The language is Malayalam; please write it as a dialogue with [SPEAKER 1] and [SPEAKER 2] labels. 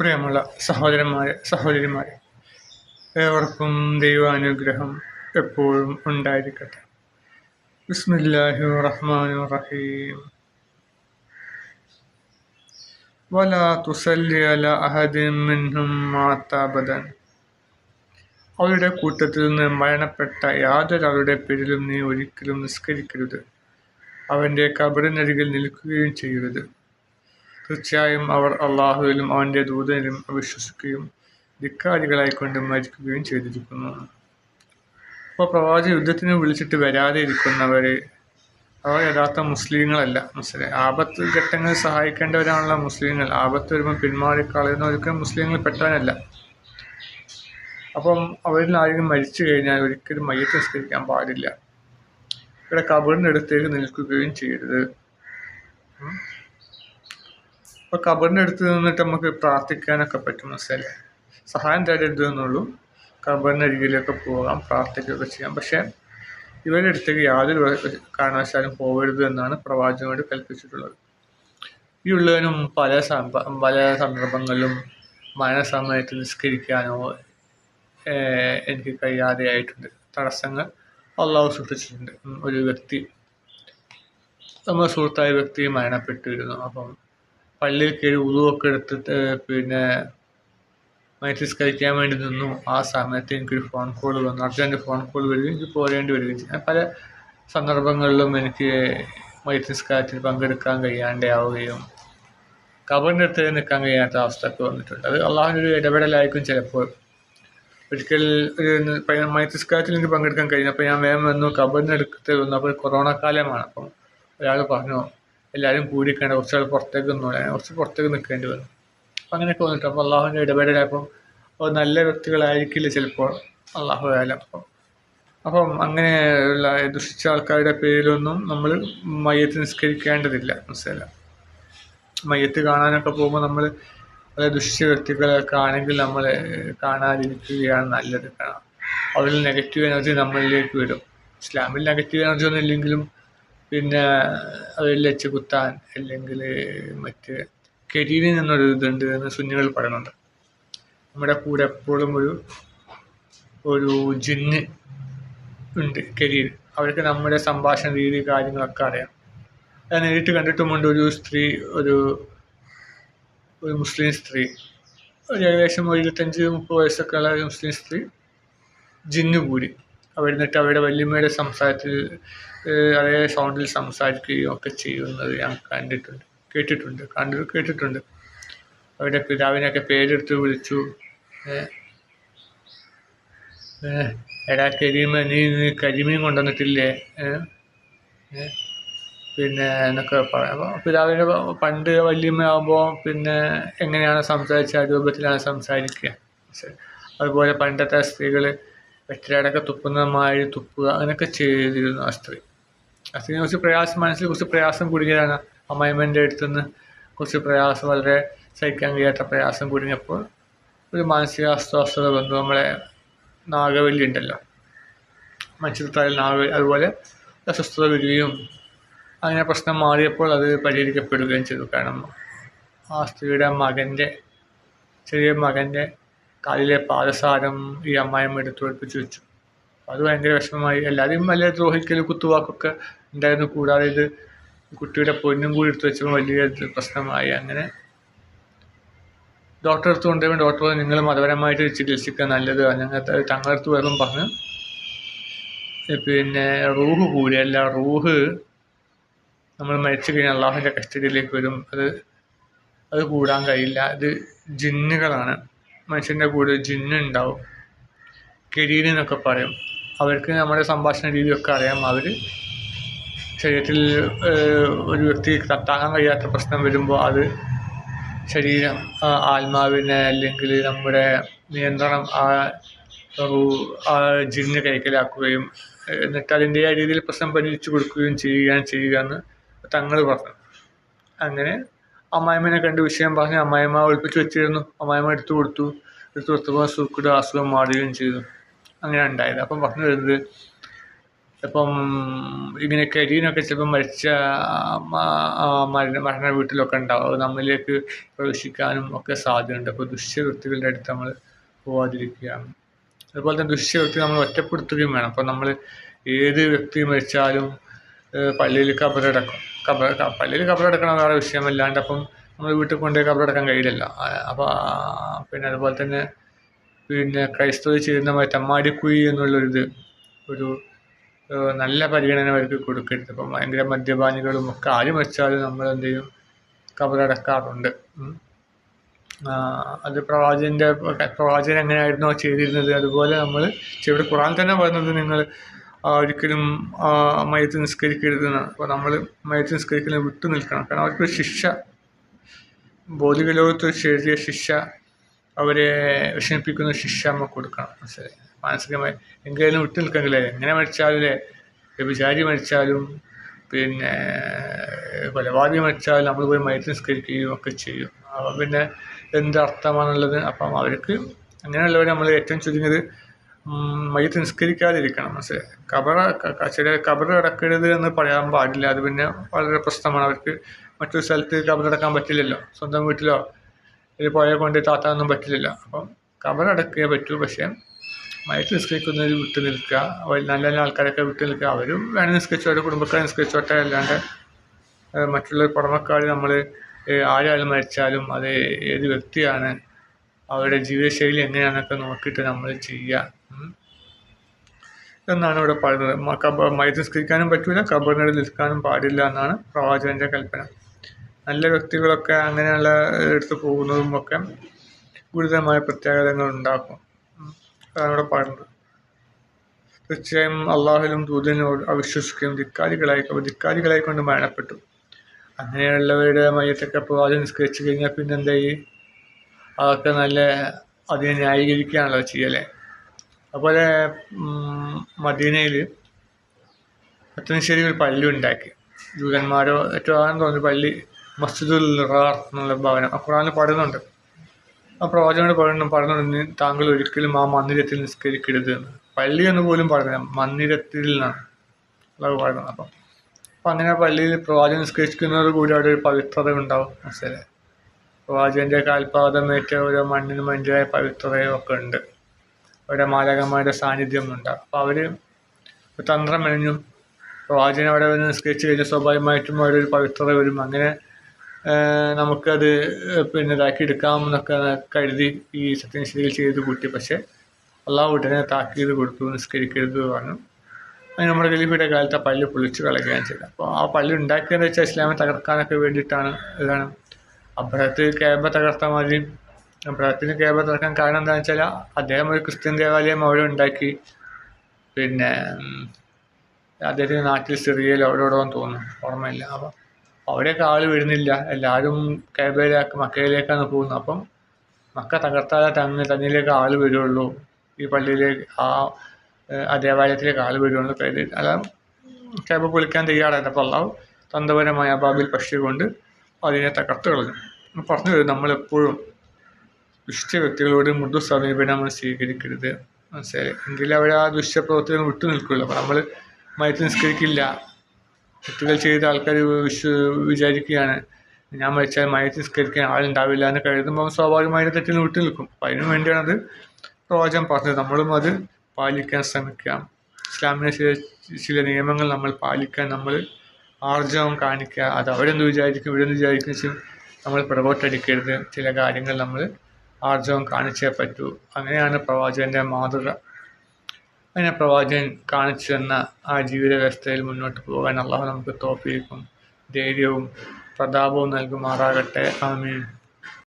[SPEAKER 1] പ്രിയമുള്ള സഹോദരന്മാരെ സഹോദരിമാരെ ഏവർക്കും ദൈവാനുഗ്രഹം എപ്പോഴും ഉണ്ടായിരിക്കട്ടെ ബിസ്മില്ലാഹി റഹ്മാൻ റഹീം ولا تصلي على أحد منهم مات أبدا അവരുടെ കൂട്ടത്തിൽ നിന്ന് മരണപ്പെട്ട യാതൊരാളുടെ പേരിലും നീ ഒരിക്കലും നിസ്കരിക്കരുത് അവൻ്റെ കബറിനരികിൽ നിൽക്കുകയും ചെയ്യരുത് തീർച്ചയായും അവർ അള്ളാഹുവിലും അവന്റെ ദൂതനിലും അവിശ്വസിക്കുകയും ധിക്കാരികളായിക്കൊണ്ട് മരിക്കുകയും ചെയ്തിരിക്കുന്നു. അപ്പോൾ പ്രവാചക യുദ്ധത്തിന് വിളിച്ചിട്ട് വരാതെ ഇരിക്കുന്നവരെ അവർ യഥാർത്ഥ മുസ്ലിങ്ങളല്ല. മുസ്ലിം ആപത്ത് ഘട്ടങ്ങളിൽ സഹായിക്കേണ്ടവരാണല്ലോ മുസ്ലിങ്ങൾ. ആപത്ത് വരുമ്പോൾ പിന്മാറിക്കളയുന്ന ഒരിക്കലും മുസ്ലിങ്ങൾ പെട്ടവനല്ല അപ്പം അവരിൽ ആരെങ്കിലും മരിച്ചു കഴിഞ്ഞാൽ ഒരിക്കലും മയ്യത്ത് നിസ്കരിക്കാൻ പാടില്ല. ഇവിടെ കബറിന്റെ അടുത്തേക്ക് നിൽക്കുകയും ചെയ്യരുത്. ഉം. അപ്പൊ കബറിന്റെ അടുത്ത് നിന്നിട്ട് നമുക്ക് പ്രാർത്ഥിക്കാനൊക്കെ പറ്റും മനസ്സിലെ സഹായം തേടരുത് എന്നുള്ളൂ. കബറിന്റെ അരികിലൊക്കെ പോകാം പ്രാർത്ഥിക്കുകയൊക്കെ ചെയ്യാം. പക്ഷേ ഇവരുടെ അടുത്തേക്ക് യാതൊരു കാരണവശാലും പോകരുത് എന്നാണ് പ്രവാചകനോട് കൽപ്പിച്ചിട്ടുള്ളത്. ഈ ഉള്ളവനും പല പല സന്ദർഭങ്ങളിലും മരണസമയത്ത് നിസ്കരിക്കാനോ എനിക്ക് കഴിയാതെയായിട്ടുണ്ട്. തടസ്സങ്ങൾ അള്ളാഹു സൃഷ്ടിച്ചിട്ടുണ്ട്. ഒരു വ്യക്തി നമ്മുടെ സുഹൃത്തായ വ്യക്തി മരണപ്പെട്ടിരുന്നു. അപ്പം പള്ളിയിൽ കയറി ഉതുവൊക്കെ എടുത്തിട്ട് പിന്നെ മൈറ്റിസ് കഴിക്കാൻ വേണ്ടി നിന്നു. ആ സമയത്ത് എനിക്കൊരു ഫോൺ കോൾ വന്നു. അർജന്റ് ഫോൺ കോൾ വരികയും എനിക്ക് പോരേണ്ടി വരികയും ചെയ്തു പല സന്ദർഭങ്ങളിലും എനിക്ക് മൈറ്റിസ് കാര്യത്തിൽ പങ്കെടുക്കാൻ കഴിയാണ്ടാവുകയും കബറിന്റെ അടുത്ത് നിൽക്കാൻ കഴിയാത്ത അവസ്ഥയൊക്കെ വന്നിട്ടുണ്ട്. അത് അള്ളാഹുവിന്റെ ഒരു ഇടപെടലായിരിക്കും ചിലപ്പോൾ. ഒരിക്കൽ ഒരു മൈറ്റിസ് കാര്യത്തിൽ എനിക്ക് പങ്കെടുക്കാൻ കഴിഞ്ഞപ്പോൾ ഞാൻ വേഗം വന്നു. കബറിന്റെ അടുത്ത് വന്നു. അപ്പോൾ കൊറോണ കാലമാണ്. അപ്പം ഒരാൾ പറഞ്ഞു എല്ലാവരും കൂടിക്കേണ്ട കുറച്ചാൾ പുറത്തേക്ക് നിന്നോളെ കുറച്ച് പുറത്തേക്ക് നിൽക്കേണ്ടി വന്നു. അപ്പം അങ്ങനെയൊക്കെ വന്നിട്ട് അപ്പോൾ അള്ളാഹുവിന്റെ ഇടപെടലായപ്പം അപ്പോൾ നല്ല വ്യക്തികളായിരിക്കില്ല ചിലപ്പോൾ അള്ളാഹു ആയാലും അപ്പം അപ്പം അങ്ങനെയുള്ള ദുഷിച്ച ആൾക്കാരുടെ പേരിലൊന്നും നമ്മൾ മയ്യത്ത് നിസ്കരിക്കേണ്ടതില്ല. മനസ്സിലായില്ല? മയ്യത്ത് കാണാനൊക്കെ പോകുമ്പോൾ നമ്മൾ അതായത് ദുഷിച്ച വ്യക്തികളൊക്കെ ആണെങ്കിൽ നമ്മൾ കാണാതിരിക്കുകയാണ് നല്ലത്. കാരണം അവരിൽ നെഗറ്റീവ് എനർജി നമ്മളിലേക്ക് വരും. ഇസ്ലാമിൽ നെഗറ്റീവ് എനർജി ഒന്നും ഇല്ലെങ്കിലും പിന്നെ അത് ലച്ച് കുത്താൻ അല്ലെങ്കിൽ മറ്റ് കെരീരിൽ നിന്നൊരു ഇതുണ്ട് എന്ന് സുന്നികൾ പറയുന്നുണ്ട്. നമ്മുടെ കൂടെ എപ്പോഴും ഒരു ഒരു ജിന്ന് ഉണ്ട് കരിയിൽ അവർക്ക് നമ്മുടെ സംഭാഷണ രീതി കാര്യങ്ങളൊക്കെ അറിയാം. ഞാൻ നേരിട്ട് കണ്ടിട്ടുമുണ്ട് ഒരു സ്ത്രീ ഒരു ഒരു മുസ്ലിം സ്ത്രീ. ഒരു ഏകദേശം ഒരു ഇരുപത്തഞ്ച് മുപ്പത് വയസ്സൊക്കെ ഉള്ള ഒരു മുസ്ലിം സ്ത്രീ ജിന്ന് കൂടി. അവിടെ നിന്നിട്ട് അവരുടെ വല്യമ്മയുടെ സംസാരത്തിൽ അതേ സൗണ്ടിൽ സംസാരിക്കുകയും ഒക്കെ ചെയ്യുന്നത് ഞാൻ കണ്ടിട്ടുണ്ട് കേട്ടിട്ടുണ്ട് കണ്ടു കേട്ടിട്ടുണ്ട് അവരുടെ പിതാവിനെയൊക്കെ പേരെടുത്ത് വിളിച്ചു എടാ കരിമ നീ നീ കരിമീൻ കൊണ്ടുവന്നിട്ടില്ലേ? പിന്നെ എന്നൊക്കെ പറയാം പിതാവിന്റെ പണ്ട് വല്യമ്മയാകുമ്പോൾ പിന്നെ എങ്ങനെയാണ് സംസാരിച്ച ആ രൂപത്തിലാണ് സംസാരിക്കുക. അതുപോലെ പണ്ടത്തെ സ്ത്രീകൾ വെറ്റിലടക്കം തുപ്പുന്ന മാതിരി തുപ്പുക അങ്ങനെയൊക്കെ ചെയ്തിരുന്നു ആ സ്ത്രീ ആ കുറച്ച് പ്രയാസം മനസ്സിൽ കുറച്ച് പ്രയാസം കുടുങ്ങിയതാണ് അമ്മായിമ്മന്റെ അടുത്തുനിന്ന് കുറച്ച് പ്രയാസം വളരെ സഹിക്കാൻ കഴിയാത്ത പ്രയാസം കുടുങ്ങിയപ്പോൾ ഒരു മാനസിക അസ്വസ്ഥത വന്നു. നമ്മളെ നാഗവല്ലി ഉണ്ടല്ലോ മത്സ്യത്തായാലും നാഗ അതുപോലെ അസ്വസ്ഥത വരികയും അങ്ങനെ പ്രശ്നം മാറിയപ്പോൾ അത് പരിഹരിക്കപ്പെടുകയും ചെയ്തു. കാരണം ആ സ്ത്രീയുടെ മകന്റെ ചെറിയ മകന്റെ കാലിലെ പാദസാരം ഈ എടുത്തു ഒളിപ്പിച്ച് വെച്ചു. അത് ഭയങ്കര വിഷമമായി. എല്ലാവരും വലിയ ദ്രോഹിക്കൽ കുത്തുവാക്കൊക്കെ ഉണ്ടായിരുന്നു. കൂടാതെ ഇത് കുട്ടിയുടെ പൊന്നും കൂടി എടുത്തു വെച്ചപ്പോൾ വലിയ പ്രശ്നമായി. അങ്ങനെ ഡോക്ടറെ അടുത്ത് കൊണ്ടുപോയി. ഡോക്ടർ നിങ്ങൾ മതപരമായിട്ട് ചികിത്സിക്കുക നല്ലത് ഞങ്ങൾക്ക് തങ്ങളടുത്ത് വെറും പറഞ്ഞു. "ഏ, പിന്നെ റൂഹ് കൂടിയല്ല റൂഹ് നമ്മൾ മരിച്ചു കഴിഞ്ഞാൽ അള്ളാഹുവിന്റെ കസ്റ്റഡിയിലേക്ക് വരും. അത് അത് കൂടാൻ കഴിയില്ല. അത് ജിന്നുകളാണ്. മനുഷ്യന്റെ കൂടെ ജിന്ന് ഉണ്ടാവും കെരീൻ എന്നൊക്കെ പറയും. അവർക്ക് നമ്മുടെ സംഭാഷണ രീതിയൊക്കെ അറിയാം. അവർ ശരീരത്തിൽ ഒരു വ്യക്തി താങ്ങാൻ കഴിയാത്ത പ്രശ്നം വരുമ്പോൾ അത് ശരീരം ആത്മാവിനെ അല്ലെങ്കിൽ നമ്മുടെ നിയന്ത്രണം ആ ആ ജിന്ന് കൈക്കലാക്കുകയും എന്നിട്ട് അതിന്റെ ആ രീതിയിൽ പ്രശ്നം പരിഹരിച്ചു കൊടുക്കുകയും ചെയ്യുകയാണ് ചെയ്യുക എന്ന് തങ്ങൾ പറഞ്ഞു. അങ്ങനെ അമ്മായിമ്മനെ കണ്ട് വിഷയം പറഞ്ഞ് അമ്മായിമ്മ ഒളിപ്പിച്ച് വെച്ചിരുന്നു. അമ്മായിമ്മ എടുത്തു കൊടുത്തു. എടുത്തു കൊടുത്തപ്പോൾ സുഖിയുടെ അസുഖം മാറുകയും ചെയ്തു. അങ്ങനെ ഉണ്ടായത്. അപ്പം പറഞ്ഞു വരുന്നത് ഇപ്പം ഇങ്ങനെ കരീനൊക്കെ ചിലപ്പോൾ മരിച്ച മരണ മരണ വീട്ടിലൊക്കെ ഉണ്ടാവും. നമ്മളിലേക്ക് പ്രവേശിക്കാനും ഒക്കെ സാധ്യതയുണ്ട്. അപ്പോൾ ദുഷ്യവൃത്തികളുടെ അടുത്ത് നമ്മൾ പോവാതിരിക്കുകയാണ്. അതുപോലെ തന്നെ ദുഷ്യവൃത്തി നമ്മൾ ഒറ്റപ്പെടുത്തുകയും വേണം. അപ്പോൾ നമ്മൾ ഏത് വ്യക്തി മരിച്ചാലും പള്ളിയിലേക്ക് കബറടക്കും കബർ പള്ളിയിൽ കബറടക്കണം വേറെ വിഷയമല്ലാണ്ട് അപ്പം നമ്മൾ വീട്ടിൽ കൊണ്ടുപോയി കബറടക്കാൻ കഴിയില്ല അപ്പോൾ പിന്നെ അതുപോലെ തന്നെ പിന്നെ ക്രൈസ്തവ ചെയ്യുന്ന മറ്റമ്മാടിക്കുഴി എന്നുള്ളൊരിത് ഒരു നല്ല പരിഗണന അവർക്ക് കൊടുക്കരുത്. ഇപ്പം ഭയങ്കര മദ്യപാനികളും ഒക്കെ ആര് മരിച്ചാലും നമ്മൾ എന്ത് ചെയ്യും കബറടക്കാറുണ്ട് അത് പ്രവാചകന്റെ പ്രവാചകൻ എങ്ങനെയായിരുന്നോ ചെയ്തിരുന്നത്? അതുപോലെ നമ്മൾ ഇവിടെ ഖുറാൻ തന്നെ പറയുന്നത് നിങ്ങൾ ഒരിക്കലും മയത്ത് നിസ്കരിക്കരുതെന്നാണ് അപ്പോൾ നമ്മൾ മയത്ത് നിസ്കരിക്കലും വിട്ടു നിൽക്കണം. കാരണം അവർക്കൊരു ശിക്ഷ ഭൗതിക ലോകത്ത് ചെറിയ ശിക്ഷ അവരെ വിഷമിപ്പിക്കുന്ന ശിക്ഷ നമുക്ക് കൊടുക്കണം. മനസ്സിലായി? മാനസികമായി എങ്കിലും വിട്ടു നിൽക്കണമെങ്കിലേ എങ്ങനെ മരിച്ചാലല്ലേ വ്യഭിചാരി മരിച്ചാലും പിന്നെ കൊലപാതകം മരിച്ചാലും നമ്മൾ പോയി മയത്ത് നിസ്കരിക്കുകയും ഒക്കെ ചെയ്യും. അപ്പം പിന്നെ എന്തർത്ഥമാണുള്ളത് അപ്പം അവർക്ക് അങ്ങനെയുള്ളവർ നമ്മൾ ഏറ്റവും ചുരുങ്ങിയത് മയ്യത്ത് നിസ്കരിക്കാതിരിക്കണം. മനസ്സിലായി കബറ ചില കബർ അടക്കരുത് എന്ന് പറയാൻ പാടില്ല. അത് പിന്നെ വളരെ പ്രശ്നമാണ്. അവർക്ക് മറ്റൊരു സ്ഥലത്ത് കബറടക്കാൻ പറ്റില്ലല്ലോ. സ്വന്തം വീട്ടിലോ ഇത് പോയ കൊണ്ട് താത്താനൊന്നും പറ്റില്ലല്ലോ. അപ്പം കബറടക്കേ പറ്റൂ. പക്ഷേ മയത്ത് നിസ്കരിക്കുന്നവർ വിട്ടു നിൽക്കുക. നല്ല നല്ല ആൾക്കാരൊക്കെ വിട്ടു നിൽക്കുക. അവരും വേണം നിസ്കരിച്ചോട്ടെ കുടുംബക്കാർ നിസ്കരിച്ചോട്ടെ. അല്ലാണ്ട് മറ്റുള്ള പുറമക്കാർ നമ്മൾ ആരാലും മരിച്ചാലും അത് ഏത് വ്യക്തിയാണ് അവരുടെ ജീവിതശൈലി എങ്ങനെയാണെന്നൊക്കെ നോക്കിയിട്ട് നമ്മൾ ചെയ്യുക. എന്നാണ് ഇവിടെ പറയുന്നത്. കബ മയത്ത് നിസ്കരിക്കാനും പറ്റില്ല കബറിനോട് നിൽക്കാനും പാടില്ല എന്നാണ് പ്രവാചകന്റെ കൽപ്പന. നല്ല വ്യക്തികളൊക്കെ അങ്ങനെയുള്ള എടുത്ത് പോകുന്നതും ഒക്കെ ഗുരുതരമായ പ്രത്യാഘാതങ്ങൾ ഉണ്ടാക്കും. അതാണ് ഇവിടെ പറയുന്നത്. തീർച്ചയായും അള്ളാഹുലും ദൂതനോട് അവിശ്വസിക്കുകയും ധിക്കാരികളായി ധിക്കാരികളായിക്കൊണ്ട് മരണപ്പെട്ടു. അങ്ങനെയുള്ളവരുടെ മയത്തൊക്കെ പ്രവാചകൻ നിസ്കരിച്ചു കഴിഞ്ഞാൽ പിന്നെന്തായി? അതൊക്കെ നല്ല അതിനെ ന്യായീകരിക്കുകയാണല്ലോ ചെയ്യലേ. അതുപോലെ മദീനയിൽ പത്തനശ്ശേരി ഒരു പള്ളി ഉണ്ടാക്കി. ജൂതന്മാരോ ഏറ്റവും ആണെന്ന് തോന്നുന്നു പള്ളി മസ്ജിദുൽ റാർ എന്നുള്ള ഭവനം. ആ ഖുറാനിൽ പറയുന്നുണ്ട് ആ പ്രവാചകനോട് പറയുന്നു പറഞ്ഞുകൊണ്ട് താങ്കൾ ഒരിക്കലും ആ മന്ദിരത്തിൽ നിസ്കരിക്കരുത് എന്ന്. പള്ളി എന്ന് പോലും പറഞ്ഞില്ല മന്ദിരത്തിൽ നിന്നാണ്. അതൊക്കെ പറയുന്നത് അപ്പം അപ്പം അങ്ങനെ പള്ളിയിൽ പ്രവാചകൻ നിസ്കരിക്കുന്നതോട് കൂടി അവിടെ ഒരു പവിത്രത ഉണ്ടാവും മനസ്സിലായി പ്രവാചകന്റെ കാൽപാദമേറ്റ ഓരോ മണ്ണിനും അതിന്റെതായ പവിത്രതയും ഒക്കെ ഉണ്ട്. ഓരോ മാലകന്മാരുടെ സാന്നിധ്യം ഉണ്ട്. അപ്പോൾ അവർ തന്ത്രം മെനഞ്ഞും. പ്രവാചകൻ അവിടെ വന്ന് നിസ്കരിച്ച് കഴിഞ്ഞാൽ സ്വാഭാവികമായിട്ടും അവിടെ ഒരു പവിത്രത വരും. അങ്ങനെ നമുക്കത് പിന്നെ ഇതാക്കി എടുക്കാമെന്നൊക്കെ കരുതി ഈ സത്യനിശ്ചയിൽ ചെയ്ത് കൂട്ടി. പക്ഷേ അള്ളാഹ് ഉടനെ താക്കീത് കൊടുത്തു നിസ്കരിക്കരുത് പറഞ്ഞു. അത് നമ്മുടെ ഗലീഫിയുടെ കാലത്ത് ആ പല്ല് പൊളിച്ച് കളയുകയാണ് ചെയ്തത്. അപ്പോൾ ആ പല്ല് ഉണ്ടാക്കിയെന്ന് വെച്ചാൽ ഇസ്ലാമെ തകർക്കാനൊക്കെ വേണ്ടിയിട്ടാണ് ഇതാണ്. അബ്രഹത്ത് കേബ തകർത്ത മാതിരി അബ്രഹത്തിന് കേബ തകർക്കാൻ കാരണം എന്താണെന്ന് വെച്ചാൽ അദ്ദേഹം ഒരു ക്രിസ്ത്യൻ ദേവാലയം അവിടെ ഉണ്ടാക്കി. പിന്നെ അദ്ദേഹത്തിന് നാട്ടിൽ അവിടെ ഇവിടെ തോന്നുന്നു. ഓർമ്മയില്ല. അപ്പം അവിടെയൊക്കെ ആൾ വരുന്നില്ല. എല്ലാവരും കേബയിലേക്ക് മക്കയിലേക്കാണ് പോകുന്നത്. അപ്പം മക്ക തകർത്താതെ തന്നെ തന്നിലേക്ക് ആൾ വരുള്ളൂ. ഈ പള്ളിയിലേക്ക് ആ ദേവാലയത്തിലേക്ക് ആൾ വരുള്ളൂ പേര് അല്ല കേബ പൊളിക്കാൻ തയ്യാറായിരുന്നു. അപ്പോൾ അള്ളാഹു തന്ത്രപരമായ അബാബിൽ പക്ഷി കൊണ്ട് അതിനെ തകർത്ത് കളഞ്ഞു. പറഞ്ഞു വരും നമ്മളെപ്പോഴും ദുഷ്ട വ്യക്തികളോട് മൃദു സമീപനം നമ്മൾ സ്വീകരിക്കരുത്. മനസ്സിലായി? എങ്കിൽ അവർ ആ ദുഷ്ടപ്രവർത്തികൾ വിട്ടു നിൽക്കുള്ളൂ നമ്മൾ മരിച്ചു നിസ്കരിക്കില്ല. തെറ്റുകൾ ചെയ്ത ആൾക്കാർ വിശ്വ വിചാരിക്കുകയാണ്. ഞാൻ മരിച്ചാൽ മയത്തിൽ നിസ്കരിക്കാൻ ആളുണ്ടാവില്ല എന്ന് കരുതുമ്പോൾ സ്വാഭാവികമായിട്ട് തെറ്റിൽ വിട്ടു നിൽക്കും. അപ്പം അതിനു വേണ്ടിയാണത് പ്രവചനം പറഞ്ഞത്. നമ്മളും അത് പാലിക്കാൻ ശ്രമിക്കാം ഇസ്ലാമിലെ ചില ചില നിയമങ്ങൾ നമ്മൾ പാലിക്കാൻ നമ്മൾ ആർജവം കാണിക്കുക. അത് അവരെന്ത് വിചാരിക്കും ഇവരെന്ത് വിചാരിക്കും നമ്മൾ പിറകോട്ടടിക്കരുത്. ചില കാര്യങ്ങൾ നമ്മൾ ആർജവം കാണിച്ചേ പറ്റൂ. അങ്ങനെയാണ് പ്രവാചകന്റെ മാതൃക. അങ്ങനെ പ്രവാചകൻ കാണിച്ചു തന്ന ആ ജീവിത വ്യവസ്ഥയിൽ മുന്നോട്ട് പോകാൻ അള്ളാഹു നമുക്ക് തോഫീക്കും ധൈര്യവും പ്രതാപവും നൽകുമാറാകട്ടെ. ആമീൻ.